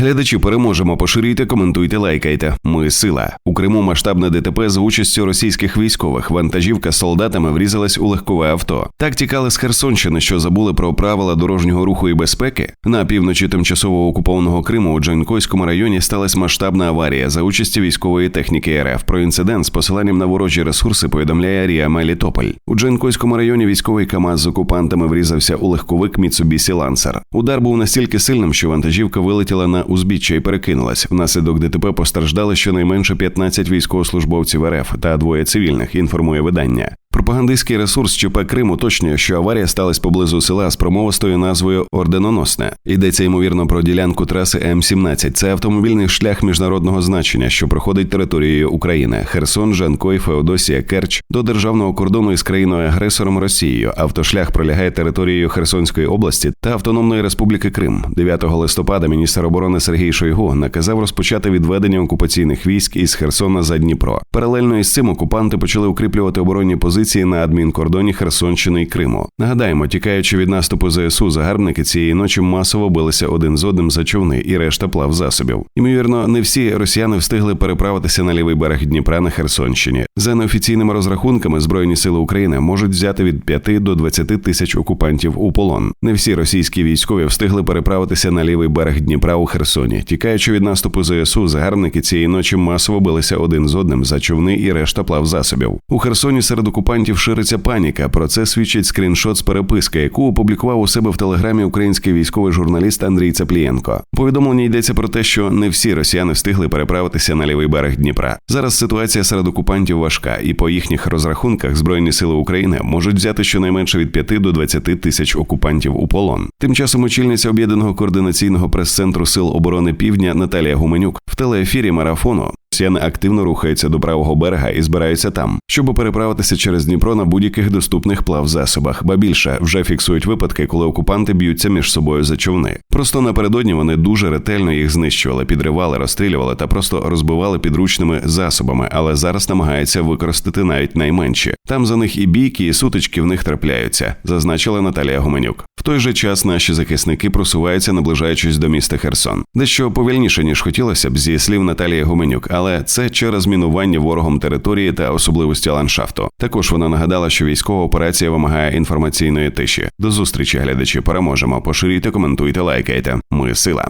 Глядачі переможемо. Поширюйте, коментуйте, лайкайте. Ми сила у Криму. Масштабне ДТП за участю російських військових. Вантажівка з солдатами врізалась у легкове авто. Так тікали з Херсонщини, що забули про правила дорожнього руху і безпеки. На півночі тимчасово окупованого Криму у Джанкойському районі сталася масштабна аварія за участі військової техніки РФ. Про інцидент з посиланням на ворожі ресурси повідомляє Рія Мелітополь. У Джанкойському районі військовий КАМАЗ з окупантами врізався у легковик Міцубісі Лансер. Удар був настільки сильним, що вантажівка вилетіла на узбіччя і перекинулась. Внаслідок ДТП постраждали щонайменше 15 військовослужбовців РФ та двоє цивільних. Інформує видання. Пропагандистський ресурс ЧП Крим уточнює, що аварія сталася поблизу села з промовистою назвою Орденоносне. Йдеться ймовірно про ділянку траси М-17. Це автомобільний шлях міжнародного значення, що проходить територією України: Херсон, Жанкой, Феодосія, Керч до державного кордону із країною-агресором Росією. Автошлях пролягає територією Херсонської області та Автономної Республіки Крим. 9 листопада міністр оборони Сергій Шойгу наказав розпочати відведення окупаційних військ із Херсона за Дніпро. Паралельно із цим окупанти почали укріплювати оборонні позиції на адмінкордоні Херсонщини і Криму. Нагадаємо, тікаючи від наступу ЗСУ, загарбники цієї ночі масово билися один з одним за човни і решта плав засобів. Імовірно, не всі росіяни встигли переправитися на лівий берег Дніпра на Херсонщині. За неофіційними розрахунками, збройні сили України можуть взяти від 5 до 20 тисяч окупантів у полон. Не всі російські військові встигли переправитися на лівий берег Дніпра у Херсоні. Тікаючи від наступу ЗСУ, загарбники цієї ночі масово билися один з одним за човни і решта плав засобів. У Херсоні серед окупантів шириться паніка. Про це свідчить скріншот з переписки, яку опублікував у себе в телеграмі український військовий журналіст Андрій Цаплієнко. Повідомлення йдеться про те, що не всі росіяни встигли переправитися на лівий берег Дніпра. Зараз ситуація серед окупантів важка, і по їхніх розрахунках збройні сили України можуть взяти щонайменше від 5 до 20 тисяч окупантів у полон. Тим часом очільниця об'єднаного координаційного прес-центру сил оборони Півдня Наталія Гуменюк в телеефірі марафону Росіяни активно рухаються до правого берега і збираються там, щоб переправитися через Дніпро на будь-яких доступних плавзасобах. Ба більше вже фіксують випадки, коли окупанти б'ються між собою за човни. Просто напередодні вони дуже ретельно їх знищували, підривали, розстрілювали та просто розбивали підручними засобами, але зараз намагаються використати навіть найменші. Там за них і бійки, і сутички в них трапляються, зазначила Наталія Гуменюк. Той же час наші захисники просуваються, наближаючись до міста Херсон, дещо повільніше ніж хотілося б зі слів Наталії Гуменюк, але це через мінування ворогом території та особливості ландшафту. Також вона нагадала, що військова операція вимагає інформаційної тиші. До зустрічі, глядачі, переможемо. Поширюйте, коментуйте, лайкайте. Ми сила.